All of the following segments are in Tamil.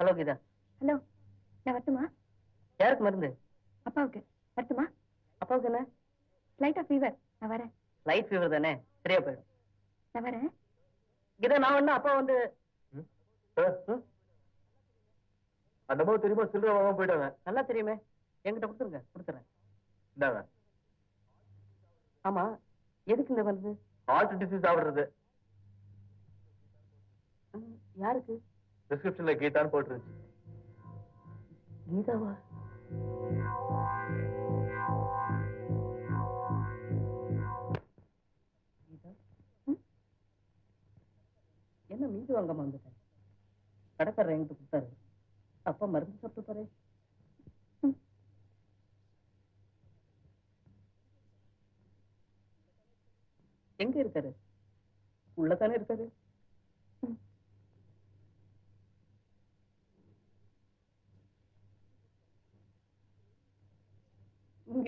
ஹலோ கீதா. ஹலோ நான் வரட்டுமா? யாருக்கு மருந்து? அப்பாவுக்கு. வரட்டுமா? அப்பாவுக்கு என்ன? லைட்டா ஃபீவர் நான் வரேன். லைட் ஃபீவர் தானே? சரியா போயிடும். நான் வரேன். கீதா நான் வேணா அப்பா வந்து அந்த மாதிரி தெரியுமா சில்லறை வாங்க போயிட்டாங்க. நல்லா தெரியுமே. என்கிட்ட கொடுத்துருங்க. கொடுத்துறேன். இந்தாங்க. ஆமா. எதுக்கு இந்த மருந்து? ஹார்ட் டிசீஸ் ஆகுறது யாருக்கு? டிஸ்கிரிப்ஷன்ல கீதான்னு போட்டுருச்சு. கீதாவா? என்ன மீது வாங்காம வந்துட்டேன் கடைக்காரர் என்கிட்ட கொடுத்தாரு. அப்பா மருந்து சாப்பிட்டு பாரு எங்க இருக்காரு? உள்ளதானே இருக்காரு?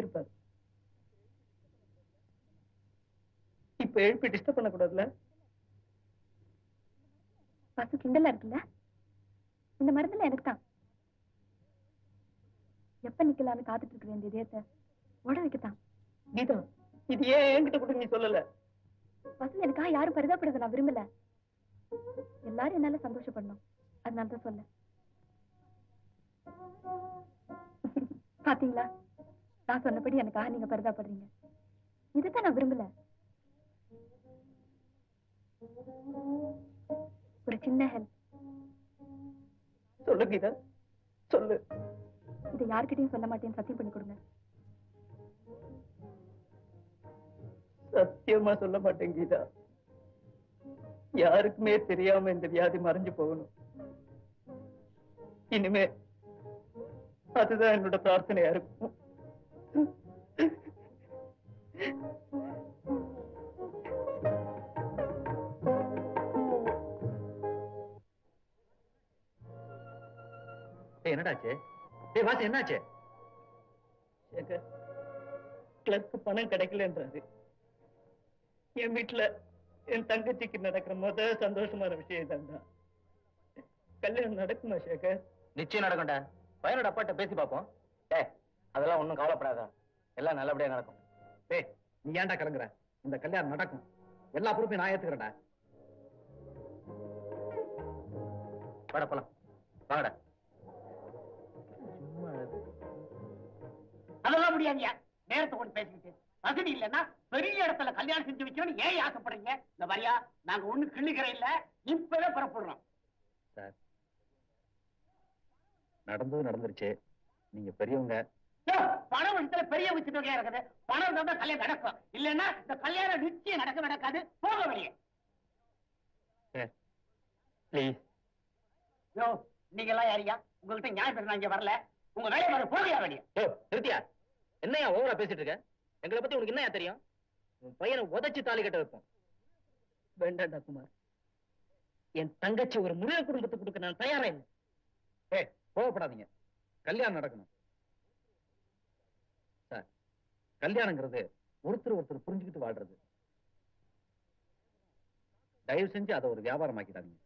இங்க இருப்பாரு இப்ப எழுப்பி டிஸ்டர்ப் பண்ணக்கூடாதுல்ல? பசு கிண்டலா இருக்குல்ல? இந்த மருந்துல எனக்கு தான் எப்ப நிக்கலாம்னு காத்துட்டு இருக்கிற இந்த இதயத்தை ஓட வைக்கத்தான். கீதா இது ஏன் என்கிட்ட கூட நீ சொல்லல? பசு எனக்காக யாரும் பரிதாபப்படுறத நான் விரும்பல. எல்லாரும் என்னால சந்தோஷப்படணும். அதனால தான் சொல்ல பாத்தீங்களா? நான் சொன்னபடி எனக்காக நீங்க பரிதாபப்படுறீங்க. இதுதான் நான் விரும்பல. ஒரு சின்ன ஹெல்ப் சொல்லு கீதா சொல்லு. இதை யார்கிட்டயும் சொல்ல மாட்டேன்னு சத்தியம் பண்ணி கொடுங்க. சத்தியமா சொல்ல மாட்டேன் கீதா. யாருக்குமே தெரியாம இந்த வியாதி மறைஞ்சு போகணும். இனிமே அதுதான் என்னோட பிரார்த்தனையா இருக்கும். என்னடாச்சு? டேய் வாசி என்னாச்சு? கிளர்க்கு பணம் கிடைக்கலன்றாரு. என் வீட்டுல என் தங்கச்சிக்கு நடக்கிற முத சந்தோஷமான விஷயம் தான் கல்யாணம் நடக்குமா சேகர்? நிச்சயம் நடக்கும்டா. பையனோட அப்பாட்ட பேசி பார்ப்போம். டேய் அதெல்லாம் ஒண்ணும் கவலைப்படாத. எல்லாம் நல்லபடியா நடக்கும். டேய் நீ ஏன்டா கலங்குற இந்த கல்யாணம் நடக்கும். எல்லா பொறுப்பையும் நான் ஏத்துக்கிறேன்டா. வாடா போலாம். வாங்கடா. அதெல்லாம் முடியாதுயா. நேரத்தை கொண்டு பேசிக்கிட்டு. வசதி இல்லைன்னா பெரிய இடத்துல கல்யாணம் செஞ்சு வைக்கணும்னு ஏன் ஆசைப்படுறீங்க? இந்த வரியா நாங்க ஒண்ணு கிள்ளுகிற இல்ல. இப்பவே புறப்படுறோம். நடந்தது நடந்துருச்சு. நீங்க பெரியவங்க. பணம் விஷயத்துல பெரிய விஷயம் இருக்குது. பணம் இருந்தா தான் கல்யாணம் நடக்கும். இல்லைன்னா இந்த கல்யாணம் நிச்சயம் நடக்க நடக்காது. போக வெளியே நீங்க எல்லாம் யாரியா? உங்கள்கிட்ட நியாயம் இங்க வரல. உங்க வேலையை வர போகையா வெளியே நிறுத்தியா? என்னையா ஓவரா பேசிட்டு இருக்க? எங்களை பத்தி உனக்கு என்னையா தெரியும்? உன் பையனை உதச்சு தாலி கட்ட வைப்போம். வேண்டாண்டா குமார். என் தங்கச்சி ஒரு முறைய குடும்பத்துக்கு கொடுக்க நான் தயாரா இல்லை. ஏ கோவப்படாதீங்க. கல்யாணம் நடக்கணும். சார் கல்யாணங்கிறது ஒருத்தர் ஒருத்தர் புரிஞ்சுக்கிட்டு வாழ்றது. தயவு செஞ்சு அதை ஒரு வியாபாரமாக்கிடாதீங்க.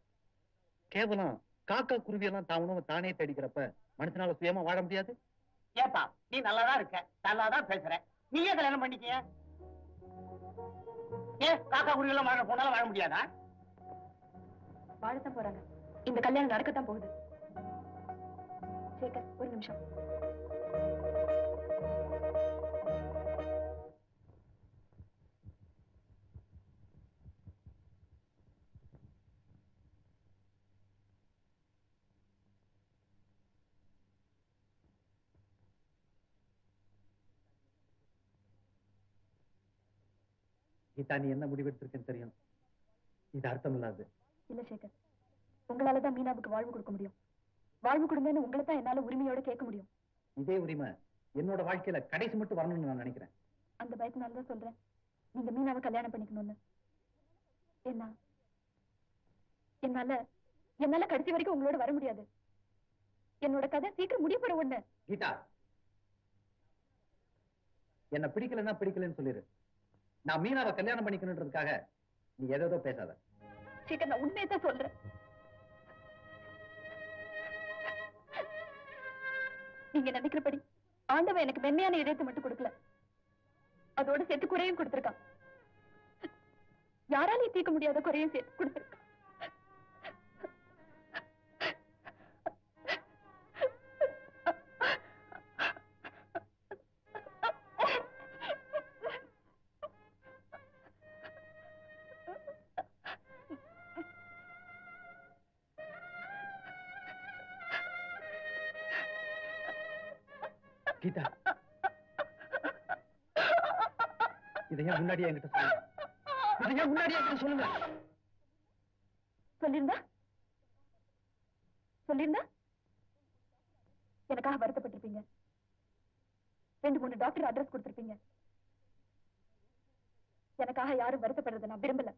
கேவலம் காக்கா குருவியெல்லாம் தான் தானே தேடிக்கிறப்ப மனுஷனால சுயமா வாழ முடியாது? ஏப்பா நீ நல்லாதான் இருக்க. நல்லாதான் பேசுற. நீயே கல்யாணம் பண்ணிக்கிய? ஏன் காக்கா குருவியெல்லாம் வாழ போனாலும் வாழ முடியாதா? வாழத்தான் போறாங்க. இந்த கல்யாணம் நடக்கத்தான் போகுது. சேகர் ஒரு நிமிஷம். கீதா நீ என்ன முடிவெடுத்திருக்கேன்னு தெரியும். இது அர்த்தம் இல்லாது. இல்ல சேகர் உங்களால தான் மீனாவுக்கு வாழ்வு கொடுக்க முடியும். வாழ்வு கொடுங்கன்னு உங்களை தான் என்னால உரிமையோட கேட்க முடியும். இதே உரிமை என்னோட வாழ்க்கையில கடைசி மட்டும் வரணும்னு நான் நினைக்கிறேன். அந்த பயத்தினால தான் சொல்றேன். நீங்க மீனாவை கல்யாணம் பண்ணிக்கணும்னு. என்ன என்னால என்னால கடைசி வரைக்கும் உங்களோட வர முடியாது. என்னோட கதை சீக்கிரம் முடிய போற ஒண்ணு. கீதா என்ன பிடிக்கலன்னா பிடிக்கலன்னு சொல்லிரு. நான் மீனாவை கல்யாணம் பண்ணிக்கணுன்றதுக்காக நீ ஏதோ பேசாத. சீக்கிரம் நான் உண்மையத்தான் சொல்றேன். நீங்க நினைக்கிறபடி ஆண்டவன் எனக்கு மென்மையான இதயத்தை மட்டும் கொடுக்கல. அதோட சேர்த்து குறையும் கொடுத்திருக்கான். யாராலையும் தீர்க்க முடியாத குறையும் சேர்த்து கொடுத்திருக்கான். கீதா. இதை ஏன் முன்னாடியே என்கிட்ட சொல்லுங்க இதை ஏன் முன்னாடியே என்கிட்ட சொல்லுங்க. சொல்லியிருந்தா சொல்லியிருந்தா எனக்காக வருத்தப்பட்டிருப்பீங்க. ரெண்டு மூணு டாக்டர் அட்ரஸ் கொடுத்திருப்பீங்க. எனக்காக யாரும் வருத்தப்படுறதை நான் விரும்பல.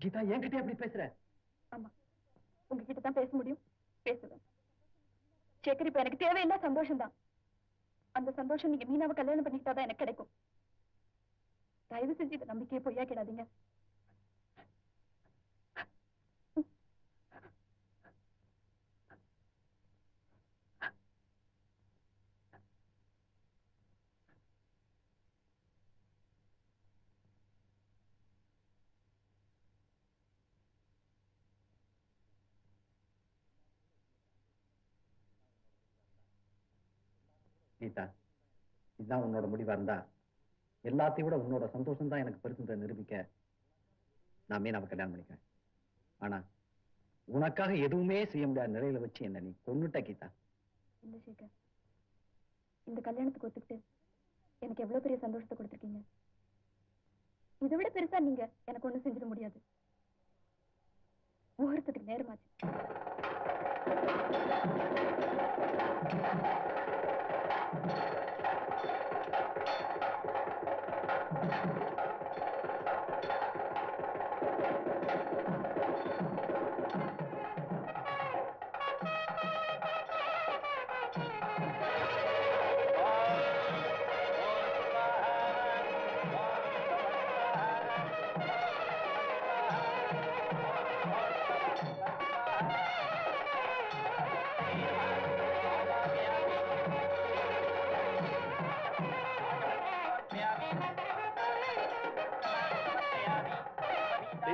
கீதா என்கிட்ட எப்படி பேசுற? ஆமா. உங்ககிட்ட தான் பேச முடியும். பேசுவேன். சேகர் இப்ப எனக்கு தேவையில்லை சந்தோஷம் தான் அந்த சந்தோஷம் நீங்க மீனாவை கல்யாணம் பண்ணிக்கிட்டாதான் எனக்கு கிடைக்கும். தயவு செஞ்சு இந்த நம்பிக்கையை பொய்யாக்கிடாதீங்க. கீதா இதுதான் உன்னோட முடிவா இருந்தா? எல்லாத்தையும் விட உன்னோட சந்தோஷம் தான் எனக்கு பெருசுன்ற நிரூபிக்க நான் மீனாவை கல்யாணம் பண்ணிக்கிறேன். ஆனா உனக்காக எதுவுமே செய்ய முடியாத நிலையில வச்சு என்ன நீ கொண்டுட்ட கீதா. இல்ல சேகர் இந்த கல்யாணத்துக்கு ஒத்துக்கிட்டு எனக்கு எவ்வளவு பெரிய சந்தோஷத்தை கொடுத்துருக்கீங்க? இதை விட பெருசா நீங்க எனக்கு ஒண்ணும் செஞ்சிட முடியாது. முகூர்த்தத்துக்கு நேரமாச்சு.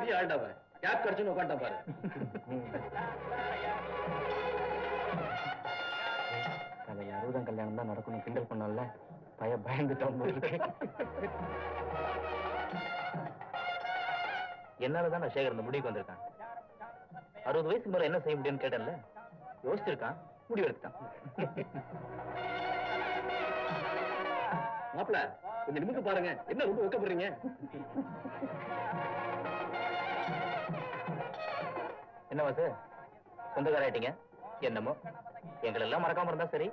பெரிய ஆள்டாவ. கேப் கிடைச்சுன்னு உட்காந்துட்டான் பாரு. நாளைக்கு அறுபதாம் கல்யாணம் தான் நடக்கணும். கிண்டல் பண்ணல பய பயந்துட்டான். என்னாலதான் நான் சேகர் இந்த முடிவுக்கு வந்திருக்கான். அறுபது வயசுக்கு மேல என்ன செய்ய முடியும்னு கேட்டேன்ல யோசிச்சிருக்கான் முடிவு எடுத்தான் மாப்பிள கொஞ்சம் நிமிந்து பாருங்க. என்ன ரொம்ப வெக்கப்படுறீங்க? என்ன வாசு சொந்தக்கார ஆயிட்டீங்க என்னமோ? எங்களெல்லாம் மறக்காம இருந்தா சரி.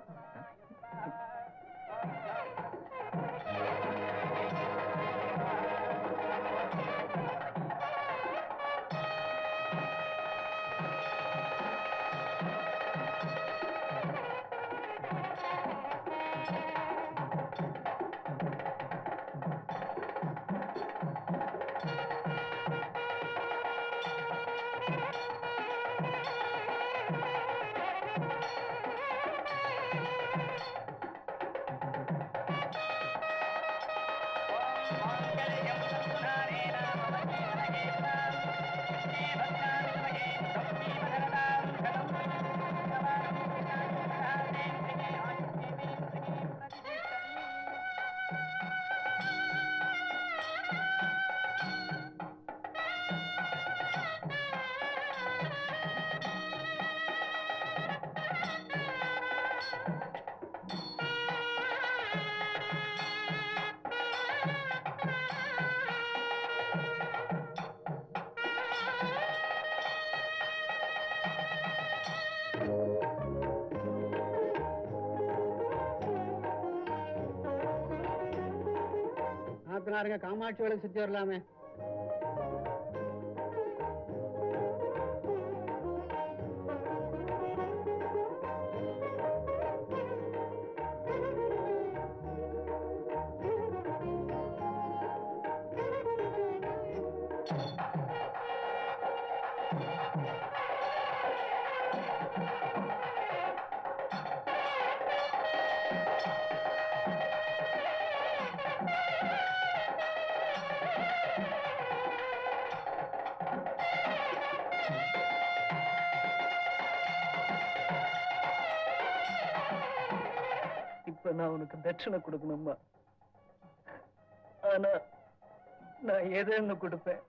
நாத்தனாருங்க காமாட்சி வேலை சுத்தி வரலாமே Thank you. இப்ப நான் உனக்கு தட்சணை கொடுக்கணுமா? ஆனா நான் எதுன்னு கொடுப்பேன்.